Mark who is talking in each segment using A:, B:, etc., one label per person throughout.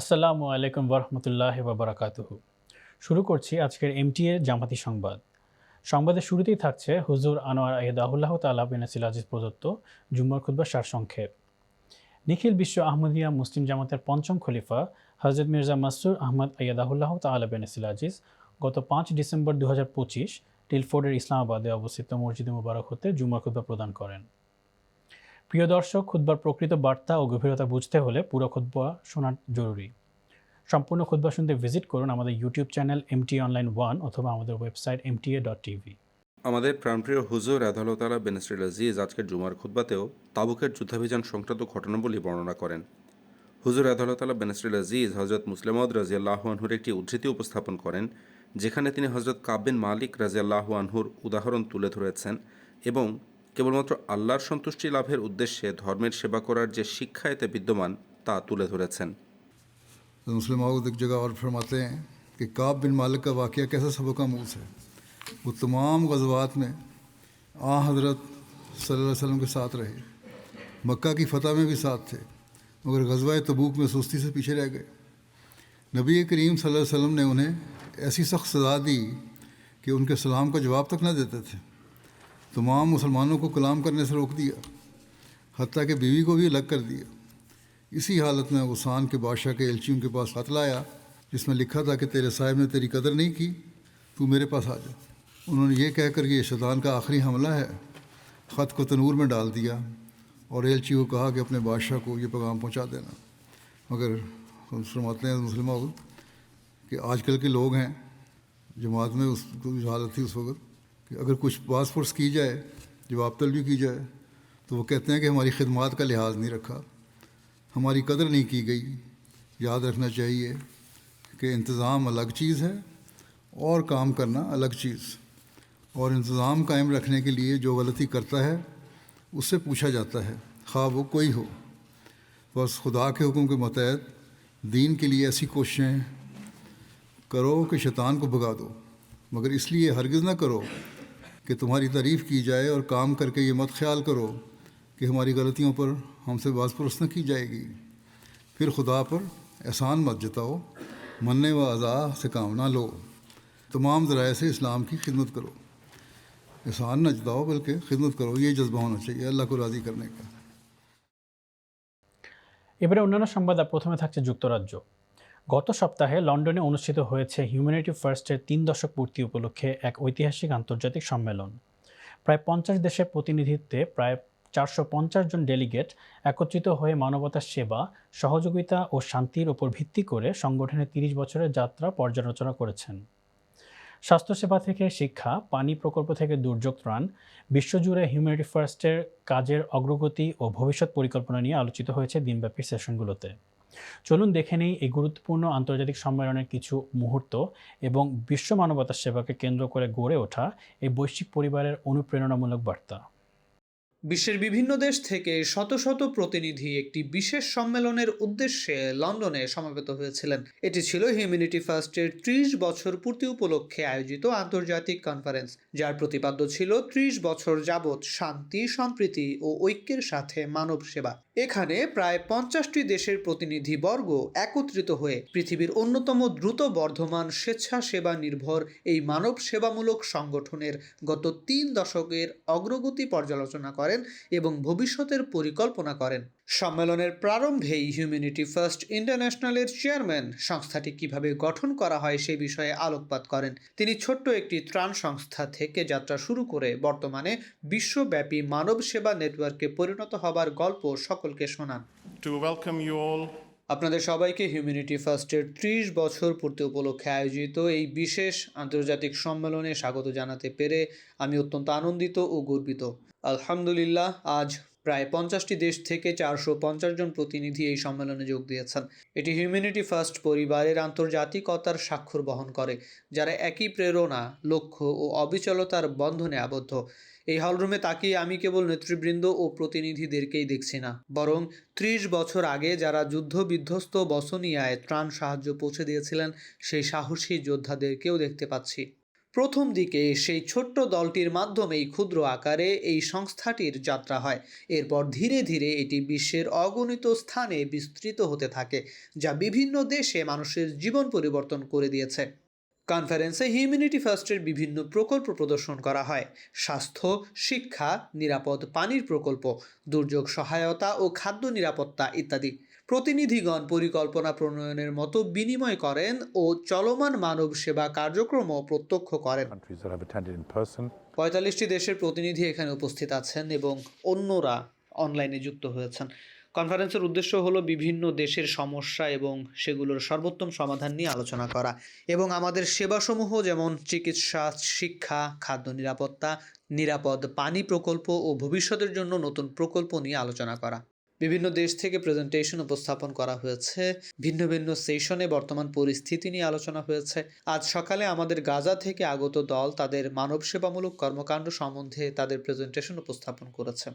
A: আসসালামু আলাইকুম বরহমতুল্লাহ বাবরাকাতুহু শুরু করছি আজকের এমটিএ জামাতি সংবাদ। সংবাদের শুরুতেই থাকছে হুজুর আনোয়ার আহদাহুল্লাহ তালা বেনাসিল আজিজ প্রদত্ত জুম্মার খুদ্া সারসংক্ষেপ। নিখিল বিশ্ব আহমদিয়া মুসলিম জামাতের পঞ্চম খলিফা হজরত মির্জা মাসুর আহমদ আয়াদাহুল্লাহ তালা বেনাসিল আজিজ গত পাঁচ ডিসেম্বর দু হাজার পঁচিশ টিলফোর্ডের ইসলামাবাদে অবস্থিত মসজিদে মুবারক হতে জুম্মার খুদ্া প্রদান করেন। প্রিয় দর্শক খুদ্বার প্রকৃত বার্তা ও গভীরতা বুঝতে হলে পুরো খুদ্া শোনা জরুরি। সম্পূর্ণ খুদ্া শুনতে ভিজিট করুন আমাদের YouTube channel MT online one অথবা আমাদের ওয়েবসাইট এমটিএ ডট টিভি
B: আমাদের প্রাণপ্রিয় হুজুর আদালতালা বেনসরিল আজিজ আজকের জুমার খুদ্বাতেও তাবুকের যুদ্ধাভিযান সংক্রান্ত ঘটনাবলী বর্ণনা করেন। হুজুর আদালতালা বেনসরিল আজিজ হজরত মুসলিমদ রাজিয়াল্লাহ আনহুর একটি উদ্ধৃতি উপস্থাপন করেন, যেখানে তিনি হজরত কাব্বিন মালিক রাজিয়াল্লাহ আনহুর উদাহরণ তুলে ধরেছেন এবং কেবলমাত্র আল্লাহর সন্তুষ্টি লাভের উদ্দেশ্যে ধর্মের সেবা করার যে শিক্ষা এতে বিদ্যমান، তা তুলে ধরেছেন।
C: مسلم آؤد ایک جگہ اور فرماتے ہیں کہ کعب بن مالک کا واقعہ کیسا سبق آموز ہے وہ تمام غزوات میں آ حضرت صلی اللہ علیہ وسلم کے ساتھ رہے۔ مکہ کی فتح میں بھی ساتھ تھے، مگر غزوہ تبوک میں سستی سے پیچھے رہ گئے۔ نبی کریم صلی اللہ علیہ وسلم نے انہیں ایسی سخت سزا دی کہ ان کے سلام کا جواب تک نہ دیتے تھے۔ تمام مسلمانوں کو کلام کرنے سے روک دیا، حتیٰ کہ بیوی کو بھی الگ کر دیا۔ اسی حالت میں غسان کے بادشاہ کے الچیوں کے پاس خط لایا، جس میں لکھا تھا کہ تیرے صاحب نے تیری قدر نہیں کی، تو میرے پاس آ جا۔ انہوں نے یہ کہہ کر کہ یہ شیطان کا آخری حملہ ہے، خط کو تنور میں ڈال دیا اور ایلچی کو کہا کہ اپنے بادشاہ کو یہ پیغام پہنچا دینا۔ مگر سرماتے ہیں مسلمہ، کہ آج کل کے لوگ ہیں، جماعت میں اس جو حالت تھی اس وقت کہ اگر کچھ پاس فورس کی جائے، جواب طلبی کی جائے، تو وہ کہتے ہیں کہ ہماری خدمات کا لحاظ نہیں رکھا۔ ہماری قدر نہیں کی گئی۔ یاد رکھنا چاہیے کہ انتظام الگ چیز ہے اور کام کرنا الگ چیز۔ اور انتظام قائم رکھنے کے لیے جو غلطی کرتا ہے اس سے پوچھا جاتا ہے، خواہ وہ کوئی ہو۔ بس خدا کے حکم کے متحد دین کے لیے ایسی کوششیں کرو کہ شیطان کو بھگا دو۔ مگر اس لیے ہرگز نہ کرو کہ تمہاری تعریف کی جائے اور کام کر کے یہ مت خیال کرو کہ ہماری غلطیوں پر ہم سے باز پرست نہ کی جائے گی۔ پھر خدا پر احسان مت جتاؤ، مننے و اعضاء سے کام نہ لو۔ تمام ذرائع سے اسلام کی خدمت کرو۔ احسان نہ جتاؤ، بلکہ خدمت کرو۔ یہ جذبہ ہونا چاہیے اللہ کو راضی کرنے کا۔
A: এবারে অন্যান্য সংবাদ প্রথমে থাকছে যুক্তরাজ্য। গত সপ্তাহে লন্ডনে অনুষ্ঠিত হয়েছে হিউম্যানিটি ফার্স্টের তিন দশক পূর্তি উপলক্ষে এক ঐতিহাসিক আন্তর্জাতিক সম্মেলন। প্রায় পঞ্চাশ দেশের প্রতিনিধিত্বে প্রায় চারশো পঞ্চাশ জন ডেলিগেট একত্রিত হয়ে মানবতার সেবা, সহযোগিতা ও শান্তির ওপর ভিত্তি করে সংগঠনের তিরিশ বছরের যাত্রা পর্যালোচনা করেছেন। স্বাস্থ্যসেবা থেকে শিক্ষা, পানি প্রকল্প থেকে দুর্যোগ ত্রাণ, বিশ্বজুড়ে হিউম্যানিটি ফার্স্টের কাজের অগ্রগতি ও ভবিষ্যৎ পরিকল্পনা নিয়ে আলোচিত হয়েছে দিনব্যাপী সেশনগুলোতে। চলুন দেখে নেই এই গুরুত্বপূর্ণ আন্তর্জাতিক সম্মেলনের কিছু মুহূর্ত এবং বিশ্ব মানবতা সেবাকে কেন্দ্র করে গড়ে ওঠা এই বৈশ্বিক পরিবারের অনুপ্রেরণামূলক বার্তা।
D: বিশ্বের বিভিন্ন দেশ থেকে শত শত প্রতিনিধি একটি বিশেষ সম্মেলনের উদ্দেশ্যে লন্ডনে সমবেত হয়েছিলেন। এটি ছিল হিউম্যানিটি ফার্স্টের ত্রিশ বছর পূর্তি উপলক্ষে আয়োজিত আন্তর্জাতিক কনফারেন্স, যার প্রতিপাদ্য ছিল ত্রিশ বছর যাবৎ শান্তি, সম্প্রীতি ও ঐক্যের সাথে মানব সেবা। এখানে প্রায় পঞ্চাশটি দেশের প্রতিনিধিবর্গ একত্রিত হয়ে পৃথিবীর অন্যতম দ্রুত বর্ধমান স্বেচ্ছাসেবা নির্ভর এই মানব সেবামূলক সংগঠনের গত তিন দশকের অগ্রগতি পর্যালোচনা করেন এবং ভবিষ্যতের পরিকল্পনা করেন। সম্মেলনের প্রারম্ভেই হিউম্যানিটি ফার্স্ট ইন্টারন্যাশনালের চেয়ারম্যান সংস্থাটি কীভাবে গঠন করা হয় সে বিষয়ে আলোকপাত করেন। তিনি ছোট্ট একটি ত্রাণ সংস্থা থেকে যাত্রা শুরু করে বর্তমানে বিশ্বব্যাপী মানব সেবা নেটওয়ার্কে পরিণত হবার গল্প সকলকে শোনান।
E: To welcome
D: আপনাদের সবাইকে হিউম্যানিটি ফার্স্টের ত্রিশ বছর পূর্তি উপলক্ষে আয়োজিত এই বিশেষ আন্তর্জাতিক সম্মেলনে স্বাগত জানাতে পেরে আমি অত্যন্ত আনন্দিত ও গর্বিত। আলহামদুলিল্লাহ, আজ প্রায় পঞ্চাশটি দেশ থেকে চারশো পঞ্চাশ জন প্রতিনিধি এই সম্মেলনে যোগ দিয়েছেন। এটি হিউম্যানিটি ফার্স্ট পরিবারের আন্তর্জাতিকতার স্বাক্ষর বহন করে, যারা একই প্রেরণা, লক্ষ্য ও অবিচলতার বন্ধনে আবদ্ধ। এই হলরুমে তাকিয়ে আমি কেবল নেতৃবৃন্দ ও প্রতিনিধিদেরকেই দেখছি না, বরং ত্রিশ বছর আগে যারা যুদ্ধ বিধ্বস্ত বসনিয়ায় ত্রাণ সাহায্য পৌঁছে দিয়েছিলেন, সেই সাহসী যোদ্ধাদেরকেও দেখতে পাচ্ছি। প্রথম দিকে সেই ছোট্ট দলটির মাধ্যমেই ক্ষুদ্র আকারে এই সংস্থাটির যাত্রা হয়। এরপর ধীরে ধীরে এটি বিশ্বের অগণিত স্থানে বিস্তৃত হতে থাকে, যা বিভিন্ন দেশে মানুষের জীবন পরিবর্তন করে দিয়েছে। কনফারেন্সে হিউম্যানিটি ফার্স্টের বিভিন্ন প্রকল্প প্রদর্শন করা হয়। স্বাস্থ্য শিক্ষা নিরাপদ পানির প্রকল্প দুর্যোগ সহায়তা ও খাদ্য নিরাপত্তা ইত্যাদি। প্রতিনিধিগণ পরিকল্পনা প্রণয়নের মতো বিনিময় করেন ও চলমান মানব সেবা কার্যক্রমও প্রত্যক্ষ করেন. পঁয়তাল্লিশটি দেশের প্রতিনিধি এখানে উপস্থিত আছেন এবং অন্যরা অনলাইনে যুক্ত হয়েছেন। কনফারেন্সের উদ্দেশ্য হলো বিভিন্ন দেশের সমস্যা এবং সেগুলোর সর্বোত্তম সমাধান নিয়ে আলোচনা করা এবং আমাদের সেবাসমূহ যেমন চিকিৎসা, শিক্ষা, খাদ্য নিরাপত্তা, নিরাপদ পানি প্রকল্প ও ভবিষ্যতের জন্য নতুন প্রকল্প নিয়ে আলোচনা করা। বিভিন্ন দেশ থেকে প্রেজেন্টেশন উপস্থাপন করা হয়েছে। ভিন্ন ভিন্ন সেশনে বর্তমান পরিস্থিতি নিয়ে আলোচনা হয়েছে। আজ সকালে আমাদের গাজা থেকে আগত দল তাদের মানব সেবামূলক কর্মকাণ্ড সম্বন্ধে তাদের প্রেজেন্টেশন উপস্থাপন করেছে।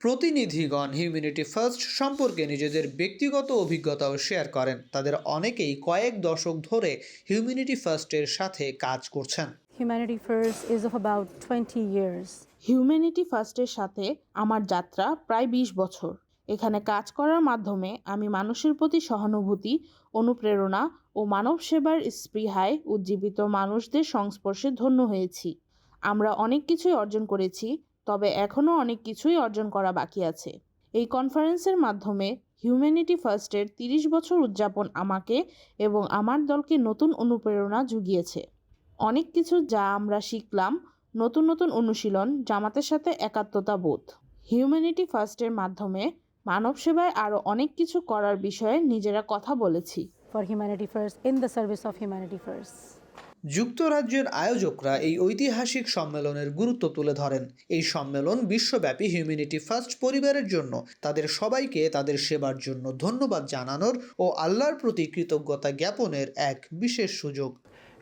D: প্রতিনিধিগণ হিউম্যানিটি ফার্স্ট সম্পর্কে নিজেদের ব্যক্তিগত অভিজ্ঞতাও শেয়ার করেন। তাদের অনেকেই কয়েক দশক ধরে হিউম্যানিটি ফার্স্টের সাথে কাজ করছেন।
F: Humanity first is of about 20 years
G: humanity ফার্স্টের সাথে আমার যাত্রা প্রায় বিশ বছর। এখানে কাজ করার মাধ্যমে আমি মানুষের প্রতি সহানুভূতি অনুপ্রেরণা ও মানব সেবার স্পৃহায় উজ্জীবিত মানুষদের সংস্পর্শে ধন্য হয়েছি। আমরা অনেক কিছুই অর্জন করেছি তবে এখনও অনেক কিছুই অর্জন করা বাকি আছে। এই কনফারেন্সের মাধ্যমে হিউম্যানিটি ফার্স্টের তিরিশ বছর উদযাপন আমাকে এবং আমার দলকে নতুন অনুপ্রেরণা জুগিয়েছে। অনেক কিছু যা আমরা শিখলাম নতুন নতুন অনুশীলন জামাতের সাথে একাত্মতা বোধ। হিউম্যানিটি ফার্স্টের মাধ্যমে মানব সেবায় আরও অনেক কিছু করার বিষয়ে নিজেরা কথা বলেছি।
F: For humanity First, in the service of humanity First.
D: যুক্তরাজ্যের আয়োজকরা এই ঐতিহাসিক সম্মেলনের গুরুত্ব তুলে ধরেন। এই সম্মেলন বিশ্বব্যাপী হিউম্যানিটি ফার্স্ট পরিবারের জন্য তাদের সবাইকে তাদের সেবার জন্য ধন্যবাদ জানানোর ও আল্লাহর প্রতি কৃতজ্ঞতা জ্ঞাপনের এক বিশেষ সুযোগ।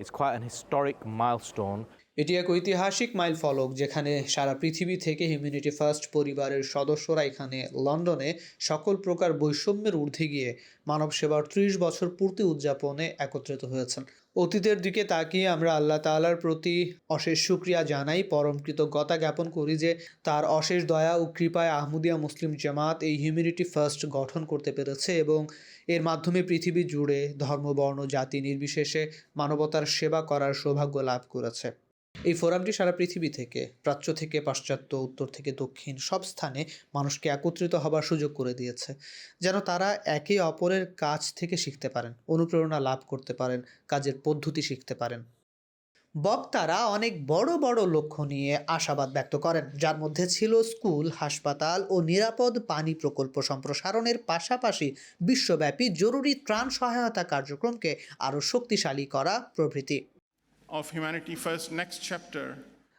H: It's quite an historic milestone.
D: এটি এক ঐতিহাসিক মাইল ফলক যেখানে সারা পৃথিবী থেকে হিউম্যানিটি ফার্স্ট পরিবারের সদস্যরা এখানে লন্ডনে সকল প্রকার বৈষম্যের ঊর্ধ্বে গিয়ে মানব সেবার ত্রিশ বছর পূর্তি উদযাপনে একত্রিত হয়েছেন। অতীতের দিকে তাকিয়ে আমরা আল্লাহ তালার প্রতি অশেষ সুক্রিয়া জানাই। পরম কৃতজ্ঞতা জ্ঞাপন করি যে তার অশেষ দয়া ও কৃপায় আহমদিয়া মুসলিম জামাত এই হিউম্যানিটি ফার্স্ট গঠন করতে পেরেছে এবং এর মাধ্যমে পৃথিবী জুড়ে ধর্মবর্ণ জাতি নির্বিশেষে মানবতার সেবা করার সৌভাগ্য লাভ করেছে। এই ফোরামটি সারা পৃথিবী থেকে, প্রাচ্য থেকে, পাশ্চাত্য, উত্তর থেকে দক্ষিণ, সব স্থানে মানুষকে একত্রিত হবার সুযোগ করে দিয়েছে, যেন তারা একে অপরের কাজ থেকে শিখতে পারেন, অনুপ্রেরণা লাভ করতে পারেন, কাজের পদ্ধতি শিখতে পারেন। বক্তারা অনেক বড় বড় লক্ষ্য নিয়ে আশাবাদ ব্যক্ত করেন, যার মধ্যে ছিল স্কুল, হাসপাতাল ও নিরাপদ পানি প্রকল্প সম্প্রসারণের পাশাপাশি বিশ্বব্যাপী জরুরি ত্রাণ সহায়তা কার্যক্রমকে আরও শক্তিশালী করা প্রভৃতি।
I: Of Humanity First, next chapter.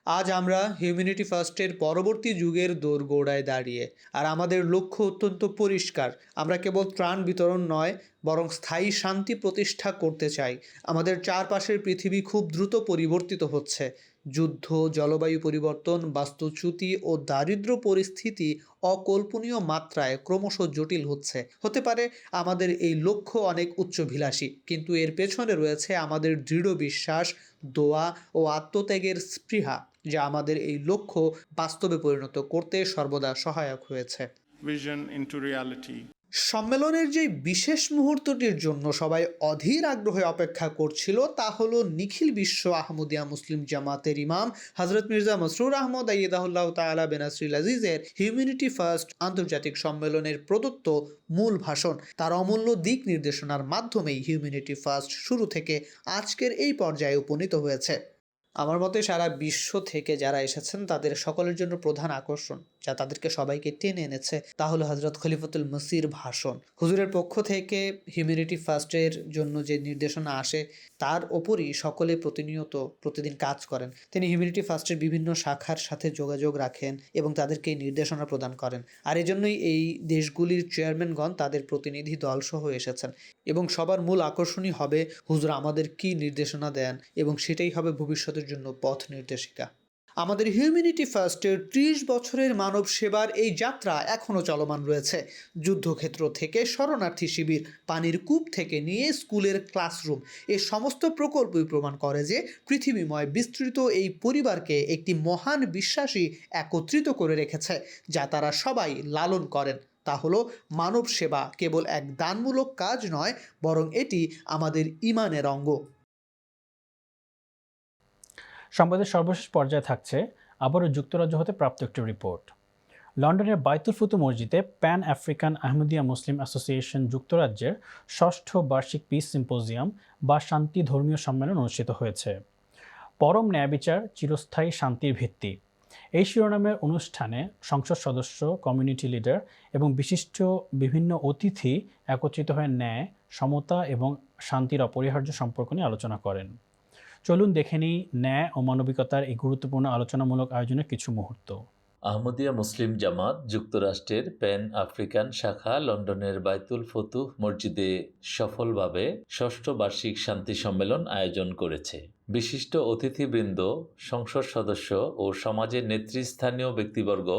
D: আজ আমরা হিউম্যানিটি ফার্স্টের পরবর্তী যুগের দোরগোড়ায় দাঁড়িয়ে, আর আমাদের লক্ষ্য অত্যন্ত পরিষ্কার। আমরা কেবল ত্রাণ বিতরণ নয়, বরং স্থায়ী শান্তি প্রতিষ্ঠা করতে চাই। আমাদের চারপাশের পৃথিবী খুব দ্রুত পরিবর্তিত হচ্ছে। যুদ্ধ, জলবায়ু পরিবর্তন, বাস্তুচ্যুতি ও দারিদ্র পরিস্থিতি অকল্পনীয় মাত্রায় ক্রমশ জটিল হচ্ছে হতে পারে আমাদের এই লক্ষ্য অনেক উচ্চভিলাষী, কিন্তু এর পেছনে রয়েছে আমাদের দৃঢ় বিশ্বাস, দোয়া ও আত্মত্যাগের স্পৃহা, যা আমাদের এই লক্ষ্য বাস্তবে পরিণত করতে সর্বদা সহায়ক হয়েছে. সম্মেলনের যে বিশেষ মুহূর্তটির জন্য সবাই অধীর আগ্রহে অপেক্ষা করছিল তা হলো নিখিল বিশ্ব আহমদিয়া মুসলিম জামাতের ইমাম হজরত মির্জা মসরুর আহমদ আইদাহুল্লাহ তালা বেনাসরিল আজিজের হিউম্যানিটি ফার্স্ট আন্তর্জাতিক সম্মেলনের প্রদত্ত মূল ভাষণ। তার অমূল্য দিক নির্দেশনার মাধ্যমেই হিউম্যানিটি ফার্স্ট শুরু থেকে আজকের এই পর্যায়ে উপনীত হয়েছে। আমার মতে সারা বিশ্ব থেকে যারা এসেছেন তাদের সকলের জন্য প্রধান আকর্ষণ। যা তাদেরকে সবাইকে টেনে এনেছে তা হলো হজরত খলিফতুল মসির ভাষণ। হুজুরের পক্ষ থেকে হিউম্যানিটি ফার্স্টের জন্য যে নির্দেশনা আসে, তার ওপরই সকলে প্রতিনিয়ত প্রতিদিন কাজ করেন। তিনি হিউম্যানিটি ফার্স্টের বিভিন্ন শাখার সাথে যোগাযোগ রাখেন এবং তাদেরকে নির্দেশনা প্রদান করেন। আর এজন্যই এই দেশগুলির চেয়ারম্যানগণ তাদের প্রতিনিধি দলসহ এসেছেন এবং সবার মূল আকর্ষণই হবে হুজুর আমাদের কি নির্দেশনা দেন এবং সেটাই হবে ভবিষ্যতের জন্য পথ নির্দেশিকা। আমাদের হিউম্যানিটি ফার্স্টের ত্রিশ বছরের মানব সেবার এই যাত্রা এখনও চলমান রয়েছে। যুদ্ধক্ষেত্র থেকে শরণার্থী শিবির, পানির কূপ থেকে নিয়ে স্কুলের ক্লাসরুম এ সমস্ত প্রকল্পই প্রমাণ করে যে পৃথিবীময় বিস্তৃত এই পরিবারকে একটি মহান বিশ্বাসী একত্রিত করে রেখেছে, যা তারা সবাই লালন করেন। তা হলো মানব সেবা কেবল এক দানমূলক কাজ নয়, বরং এটি আমাদের ইমানের অঙ্গ।
A: সংবাদের সর্বশেষ পর্যায়ে থাকছে, আবারও যুক্তরাজ্য হতে প্রাপ্ত একটি রিপোর্ট। লন্ডনের বাইতুল ফুতু মসজিদে Pan African Ahmadiyya Muslim association যুক্তরাজ্যের ষষ্ঠ বার্ষিক পিস সিম্পোজিয়াম বা শান্তি ধর্মীয় সম্মেলন অনুষ্ঠিত হয়েছে। পরম ন্যায়বিচার চিরস্থায়ী শান্তির ভিত্তি। এই শিরোনামের অনুষ্ঠানে সংসদ সদস্য, কমিউনিটি লিডার এবং বিশিষ্ট বিভিন্ন অতিথি একত্রিত হয়ে ন্যায়, সমতা এবং শান্তির অপরিহার্য সম্পর্ক নিয়ে আলোচনা করেন। চলুন দেখে নিই ন্যায় ও মানবিকতার এই গুরুত্বপূর্ণ আলোচনামূলক আয়োজনের কিছু মুহূর্ত।
E: আহমদিয়া মুসলিম জামাত যুক্তরাষ্ট্রের প্যান আফ্রিকান শাখা লন্ডনের বাইতুল ফতুহ মসজিদে সফলভাবে ষষ্ঠ বার্ষিক শান্তি সম্মেলন আয়োজন করেছে। বিশিষ্ট অতিথিবৃন্দ, সংসদ সদস্য ও সমাজের নেতৃস্থানীয় ব্যক্তিবর্গ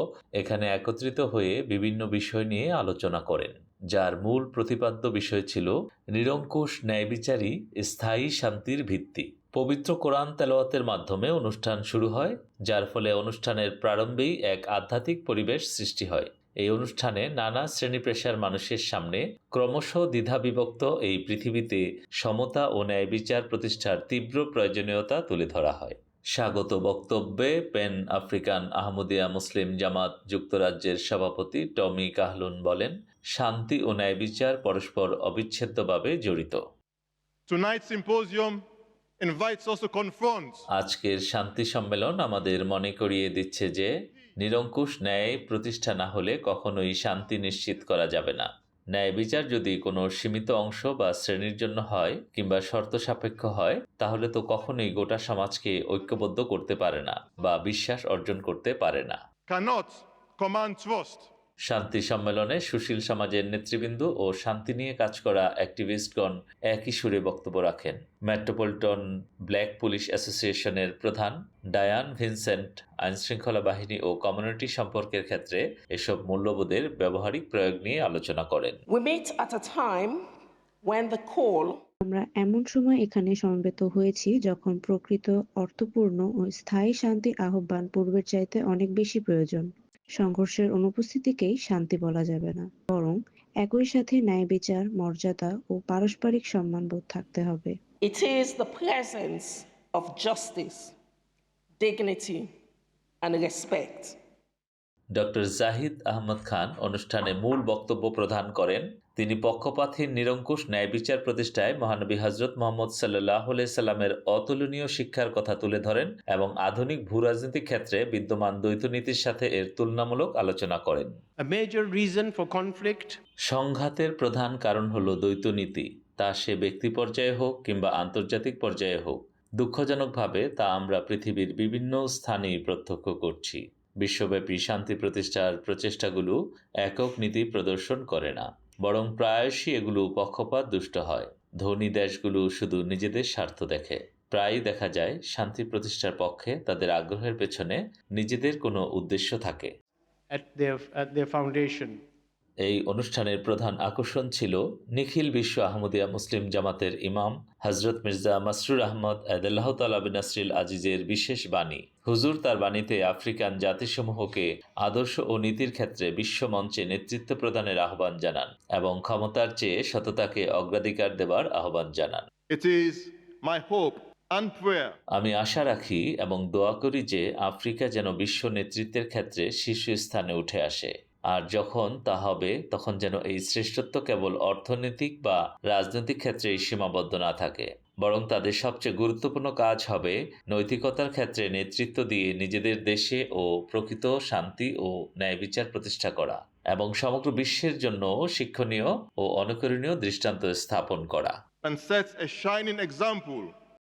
E: এখানে একত্রিত হয়ে বিভিন্ন বিষয় নিয়ে আলোচনা করেন, যার মূল প্রতিপাদ্য বিষয় ছিল নিরঙ্কুশ ন্যায়বিচারী স্থায়ী শান্তির ভিত্তি। পবিত্র কোরআন তেলাওয়াতের মাধ্যমে অনুষ্ঠান শুরু হয়, যার ফলে অনুষ্ঠানের প্রারম্ভেই এক আধ্যাত্মিক পরিবেশ সৃষ্টি হয়। এই অনুষ্ঠানে নানা শ্রেণি পেশার মানুষের সামনে ক্রমশ দ্বিধাবিভক্ত এই পৃথিবীতে সমতা ও ন্যায় বিচার প্রতিষ্ঠার তীব্র প্রয়োজনীয়তা তুলে ধরা হয়। স্বাগত বক্তব্যে Pan African Ahmadiyya Muslim Jamaat যুক্তরাজ্যের সভাপতি টমি কাহলুন বলেন, শান্তি ও ন্যায় বিচার পরস্পর অবিচ্ছেদ্যভাবে জড়িত। আজকের শান্তি সম্মেলন আমাদের মনে করিয়ে দিচ্ছে যে নিরঙ্কুশ ন্যায় প্রতিষ্ঠা না হলে কখনোই শান্তি নিশ্চিত করা যাবে না। ন্যায় বিচার যদি কোনো সীমিত অংশ বা শ্রেণির জন্য হয় কিংবা শর্ত সাপেক্ষ হয় তাহলে তো কখনোই গোটা সমাজকে ঐক্যবদ্ধ করতে পারে না বা বিশ্বাস অর্জন করতে পারে না।
I: Cannot command trust.
E: শান্তি সম্মেলনে সুশীল সমাজের নেতৃবৃন্দ ও শান্তি নিয়ে কাজ করা অ্যাক্টিভিস্টগণ একই সুরে বক্তব্য রাখেন। মেট্রোপলিটন ব্ল্যাক পুলিশ অ্যাসোসিয়েশনের প্রধান ডায়ান ভিনসেন্ট আইনশৃঙ্খলা বাহিনী ও কমিউনিটি সম্পর্কের ক্ষেত্রে এসব মূল্যবোধের ব্যবহারিক প্রয়োগ নিয়ে আলোচনা করেন।
J: আমরা এমন সময় এখানে সমবেত হয়েছি যখন প্রকৃত অর্থপূর্ণ ও স্থায়ী শান্তির আহ্বান পূর্বের চাইতে অনেক বেশি প্রয়োজন। সংঘর্ষের অনুপস্থিতিকেই শান্তি বলা যাবে না বরং একই সাথে ন্যায় বিচার, মর্যাদা ও পারস্পরিক সম্মানবোধ থাকতে হবে
K: it is the presence of justice.
E: Doctor Zahid Ahmad Khan অনুষ্ঠানে মূল বক্তব্য প্রদান করেন। তিনি পক্ষপাতহীন নিরঙ্কুশ ন্যায় বিচার প্রতিষ্ঠায় মহানবী হজরত মোহাম্মদ সাল্লাহ সাল্লামের অতুলনীয় শিক্ষার কথা তুলে ধরেন এবং আধুনিক ভূরাজনৈতিক ক্ষেত্রে বিদ্যমান দ্বৈতনীতির সাথে এর তুলনামূলক আলোচনা করেন। সংঘাতের প্রধান কারণ হল দ্বৈতনীতি। তা সে ব্যক্তি পর্যায়ে হোক কিংবা আন্তর্জাতিক পর্যায়ে হোক দুঃখজনকভাবে তা আমরা পৃথিবীর বিভিন্ন স্থানেই প্রত্যক্ষ করছি। বিশ্বব্যাপী শান্তি প্রতিষ্ঠার প্রচেষ্টাগুলো একক নীতি প্রদর্শন করে না বরং প্রায়শই এগুলো পক্ষপাত দুষ্ট হয় ধনী দেশগুলো শুধু নিজেদের স্বার্থ দেখে প্রায়ই দেখা যায় শান্তি প্রতিষ্ঠার পক্ষে তাদের আগ্রহের পেছনে নিজেদের কোনো উদ্দেশ্য থাকে
L: at their, at their foundation.
E: এই অনুষ্ঠানের প্রধান আকর্ষণ ছিল নিখিল বিশ্ব আহমদিয়া মুসলিম জামাতের ইমাম হজরত মির্জা মাসরুর আহমদ আদাল্লাহ তালা নাসরিল আজিজের বিশেষ বাণী। হুজুর তার বাণীতে আফ্রিকান জাতিসমূহকে আদর্শ ও নীতির ক্ষেত্রে বিশ্ব মঞ্চে নেতৃত্ব প্রদানের আহ্বান জানান এবং ক্ষমতার চেয়ে সততাকে অগ্রাধিকার দেবার আহ্বান জানান। আমি আশা রাখি এবং দোয়া করি যে আফ্রিকা যেন বিশ্ব নেতৃত্বের ক্ষেত্রে শীর্ষস্থানে উঠে আসে। আর যখন তা হবে তখন যেন এই শ্রেষ্ঠত্ব কেবল অর্থনৈতিক বা রাজনৈতিক ক্ষেত্রেই সীমাবদ্ধ না থাকে বরং তাদের সবচেয়ে গুরুত্বপূর্ণ কাজ হবে নৈতিকতার ক্ষেত্রে নেতৃত্ব দিয়ে নিজেদের দেশে ও প্রকৃত শান্তি ও ন্যায় বিচার প্রতিষ্ঠা করা এবং সমগ্র বিশ্বের জন্য শিক্ষণীয় ও অনুকরণীয় দৃষ্টান্ত স্থাপন করা।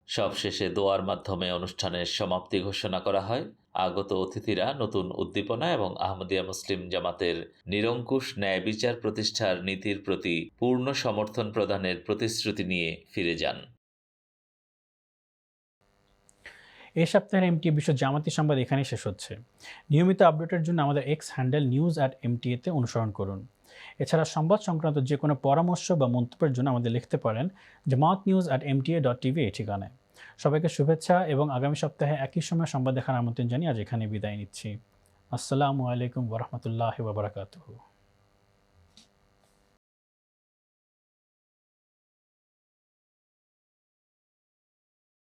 E: সবশেষে দোয়ার মাধ্যমে অনুষ্ঠানের সমাপ্তি ঘোষণা করা হয়। আগত অতিথিরা নতুন উদ্দীপনা এবং আহমদিয়া মুসলিম জামাতের নিরঙ্কুশ ন্যায় বিচার প্রতিষ্ঠার নীতির প্রতি পূর্ণ সমর্থন প্রদানের প্রতিশ্রুতি নিয়ে ফিরে যান।
A: এই সপ্তাহের এমটি বিশ্ব জামাতি সংবাদ এখানেই শেষ হচ্ছে। নিয়মিত আপডেটের জন্য আমাদের এক্স হ্যান্ডেল নিউজ অ্যাট এমটিএতে অনুসরণ করুন। এছাড়া সংবাদ সংক্রান্ত যে কোনো পরামর্শ বা মন্তব্যের জন্য আমাদের লিখতে পারেন Jamaat news at MTA dot TV এই ঠিকানায়। সবাইকে শুভেচ্ছা এবং আগামী সপ্তাহে একই সময় সংবাদ দেখার আমন্ত্রণ জানিয়ে আজ এখানে বিদায় নিচ্ছি। আসসালামু আলাইকুম ওরহমতুল্লাহ বাবরাকাতু